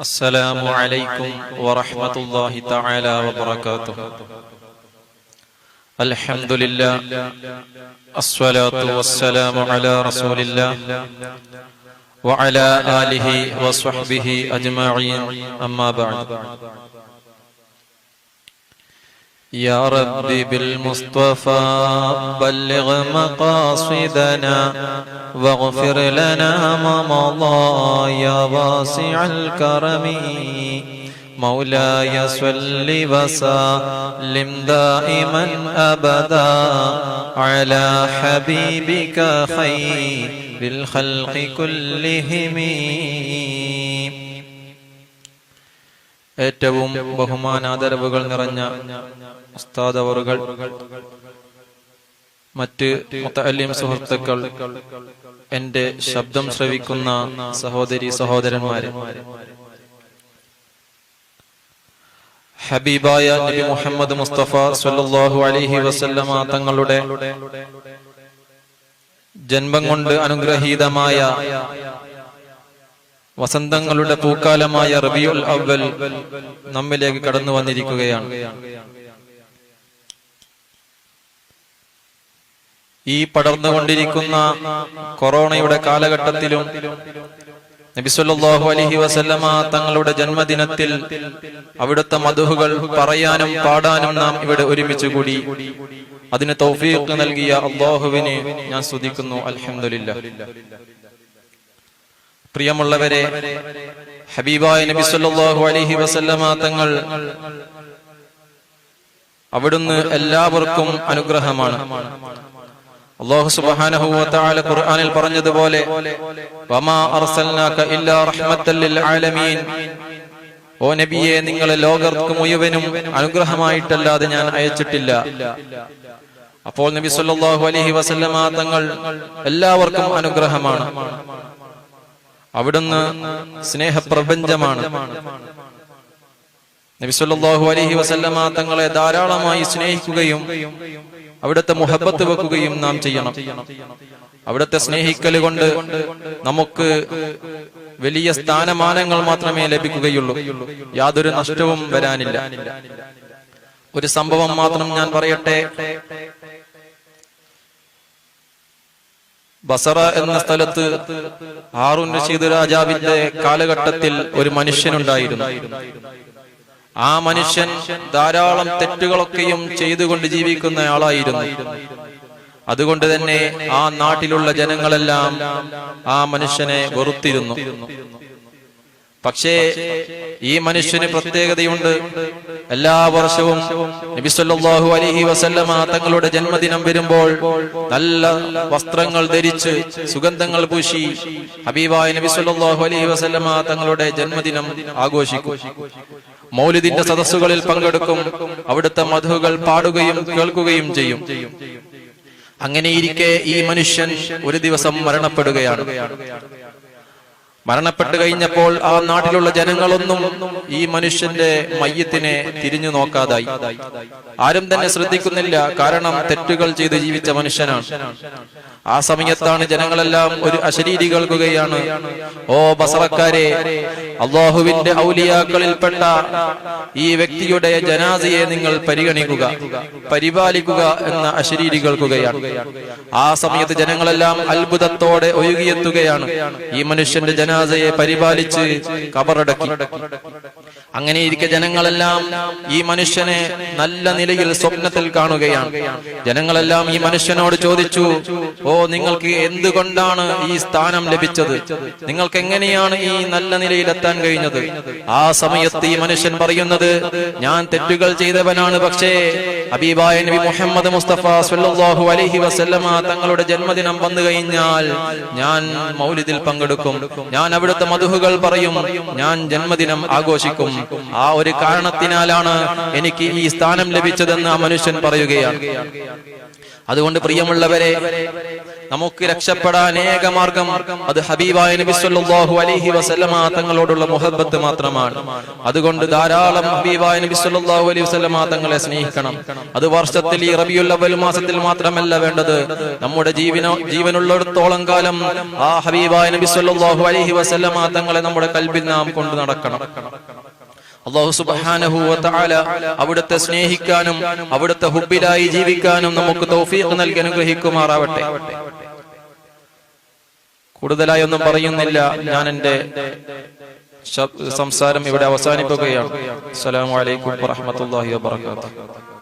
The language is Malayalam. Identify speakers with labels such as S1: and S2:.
S1: السلام عليكم ورحمة الله تعالى وبركاته. الحمد لله. الصلاة والسلام على رسول الله وعلى آله وصحبه أجمعين. أما بعد. يا ربي بالمصطفى بلغ مقاصدنا. واغفر لنا ما مضى يا واسع الكرم مولاي صل وسلم دائما ابدا على حبيبك خير الخلق كلهم ഏറ്റവും ബഹുമാനാദരവുകൾ നിറഞ്ഞ ഉസ്താദ് അവറുകൾ മറ്റ് മുത്തല്ലിം സുഹൃത്തുക്കൾ എന്റെ ശബ്ദം ശ്രവിക്കുന്ന സഹോദരി സഹോദരന്മാരെ. ഹബീബായ നബി മുഹമ്മദ് മുസ്തഫ സല്ലല്ലാഹു അലൈഹി വസല്ലമ തങ്ങളുടെ ജന്മം കൊണ്ട് അനുഗ്രഹീതമായ വസന്തങ്ങളുടെ പൂക്കാലമായ റബിയുൽ അവൽ നമ്മിലേക്ക് കടന്നു വന്നിരിക്കുകയാണ്. ഈ പടർന്നുകൊണ്ടിരിക്കുന്ന കൊറോണയുടെ കാലഘട്ടത്തിലും നബിസ്വല്ലാഹു അലഹി വസല്ലമ തങ്ങളുടെ ജന്മദിനത്തിൽ അവിടുത്തെ മധുഹുകൾ പറയാനും പാടാനും നാം ഇവിടെ ഒരുമിച്ച് കൂടി. അതിന് തൗഫീഖ് നൽകിയ അള്ളാഹുവിനെ ഞാൻ സ്തുതിക്കുന്നു. അൽഹംദുലില്ലാ. പ്രിയമുള്ളവരെ ഹബീബായ നബി സല്ലല്ലാഹു അലൈഹി വസല്ലമ തങ്ങൾ അവിടുന്ന് എല്ലാവർക്കും അനുഗ്രഹമാണ്. വ തആല ഖുർആനിൽ പറഞ്ഞതുപോലെ ഓ നബിയെ നിങ്ങളെ ലോകർക്ക് മുഴുവനും അനുഗ്രഹമായിട്ടല്ലാതെ ഞാൻ അയച്ചിട്ടില്ല. അപ്പോൾ നബി സല്ലല്ലാഹു അലൈഹി വസല്ലമ തങ്ങൾ എല്ലാവർക്കും അനുഗ്രഹമാണ്. അവിടുന്ന് സ്നേഹപ്രപഞ്ചമാണ്. നബിസ്വല്ലാഹു അലഹി വസല്ലമ തങ്ങളെ ധാരാളമായി സ്നേഹിക്കുകയും അവിടുത്തെ മുഹബത്ത് വെക്കുകയും നാം ചെയ്യണം. അവിടുത്തെ സ്നേഹിക്കൽ കൊണ്ട് നമുക്ക് വലിയ സ്ഥാനമാനങ്ങൾ മാത്രമേ ലഭിക്കുകയുള്ളൂ. യാതൊരു നഷ്ടവും വരാനില്ല. ഒരു സംഭവം മാത്രം ഞാൻ പറയട്ടെ. ബസറ എന്ന സ്ഥലത്ത് ഹാറൂൻ റഷീദ് രാജാവിന്റെ കാലഘട്ടത്തിൽ ഒരു മനുഷ്യനുണ്ടായിരുന്നു. ആ മനുഷ്യൻ ധാരാളം തെറ്റുകളൊക്കെയും ചെയ്തുകൊണ്ട് ജീവിക്കുന്ന ആളായിരുന്നു. അതുകൊണ്ട് തന്നെ ആ നാട്ടിലുള്ള ജനങ്ങളെല്ലാം ആ മനുഷ്യനെ വെറുത്തിരുന്നു. പക്ഷേ ഈ മനുഷ്യന് പ്രത്യേകതയുണ്ട്. എല്ലാ വർഷവും നബിസ്വല്ലാഹു അലഹി വസല്ലമ തങ്ങളുടെ ജന്മദിനം വരുമ്പോൾ നല്ല വസ്ത്രങ്ങൾ ധരിച്ച് സുഗന്ധങ്ങൾ പൂശി ഹബീബായ നബിസ്വല്ലാഹു അലഹി വസല്ലമ തങ്ങളുടെ ജന്മദിനം ആഘോഷിക്കും. മൗലിദിന്റെ സദസ്സുകളിൽ പങ്കെടുക്കും. അവിടുത്തെ മധുകൾ പാടുകയും കേൾക്കുകയും ചെയ്യും. അങ്ങനെയിരിക്കെ ഈ മനുഷ്യൻ ഒരു ദിവസം മരണപ്പെടുകയാണ്. മരണപ്പെട്ടു കഴിഞ്ഞപ്പോൾ ആ നാട്ടിലുള്ള ജനങ്ങളൊന്നും ഈ മനുഷ്യന്റെ മയ്യത്തിനെ തിരിഞ്ഞു നോക്കാതായി. ആരും തന്നെ ശ്രദ്ധിക്കുന്നില്ല. കാരണം തെറ്റുകൾ ചെയ്ത് ജീവിച്ച മനുഷ്യനാണ്. ആ സമയത്താണ് ജനങ്ങളെല്ലാം ഒരു അശരീരി കേൾക്കുകയാണ്. ഓ ബസറക്കാരെ അള്ളാഹുവിന്റെ ഔലിയാക്കളിൽപ്പെട്ട ഈ വ്യക്തിയുടെ ജനാസയെ നിങ്ങൾ പരിഗണിക്കുക പരിപാലിക്കുക എന്ന അശരീരി കേൾക്കുകയാണ്. ആ സമയത്ത് ജനങ്ങളെല്ലാം അത്ഭുതത്തോടെ ഒഴുകിയെത്തുകയാണ്. ഈ മനുഷ്യന്റെ ജനാസയെ പരിപാലിച്ച് കബറടക്കി. അങ്ങനെ ഇരിക്കെ ജനങ്ങളെല്ലാം ഈ മനുഷ്യനെ നല്ല നിലയിൽ സ്വപ്നത്തിൽ കാണുകയാണ്. ജനങ്ങളെല്ലാം ഈ മനുഷ്യനോട് ചോദിച്ചു ഓ നിങ്ങൾക്ക് എന്തുകൊണ്ടാണ് ഈ സ്ഥാനം ലഭിച്ചത്? നിങ്ങൾക്ക് എങ്ങനെയാണ് ഈ നല്ല നിലയിലെത്താൻ കഴിഞ്ഞത്? ആ സമയത്ത് ഈ മനുഷ്യൻ പറയുന്നത് ഞാൻ തെറ്റുകൾ ചെയ്തവനാണ് പക്ഷേ അബീബായ നബി മുഹമ്മദ് മുസ്തഫ സല്ലല്ലാഹു അലൈഹി വസല്ലമ തങ്ങളുടെ ജന്മദിനം വന്നു കഴിഞ്ഞാൽ ഞാൻ മൗലിദിൽ പങ്കെടുക്കും. ഞാൻ അവിടുത്തെ മധുഹുകൾ പറയും. ഞാൻ ജന്മദിനം ആഘോഷിക്കും. ആ ഒരു കാരണത്തിനാലാണ് എനിക്ക് ഈ സ്ഥാനം ലഭിച്ചതെന്ന് ആ മനുഷ്യൻ പറയുകയാണ്. അതുകൊണ്ട് പ്രിയമുള്ളവരെ നമുക്ക് രക്ഷപ്പെടാൻ ഏക മാർഗം അത് ഹബീബായ നബി സല്ലല്ലാഹു അലൈഹി വസല്ലമ തങ്ങളോടുള്ള മുഹബ്ബത്ത് മാത്രമാണ്. അതുകൊണ്ട് ധാരാളം ഹബീബായ നബി സല്ലല്ലാഹു അലൈഹി വസല്ലമ തങ്ങളെ സ്നേഹിക്കണം. അത് വർഷത്തിൽ ഈ റബിയുൽ അവൽ മാസത്തിൽ മാത്രമല്ല വേണ്ടത്. നമ്മുടെ ജീവനോ ജീവനുള്ളിടത്തോളം കാലം ആ ഹബീബായ നബി സല്ലല്ലാഹു അലൈഹി വസല്ലമ തങ്ങളെ നമ്മുടെ കൽബിൽ നാം കൊണ്ടു നടക്കണം. അള്ളാഹു സുബ്ഹാനഹു വ തആല അവിടുത്തെ സ്നേഹിക്കാനും അവിടുത്തെ ഹുബിലായി ജീവിക്കാനും നമുക്ക് തൗഫീഖ് നൽകി അനുഗ്രഹിക്കുമാറാവട്ടെ. കൂടുതലായി ഒന്നും പറയുന്നില്ല. ഞാൻ എന്റെ സംസാരം ഇവിടെ അവസാനിപ്പിക്കുകയാണ്. അസ്സലാമു അലൈക്കും വറഹ്മത്തുള്ളാഹി വബറകാതുഹു.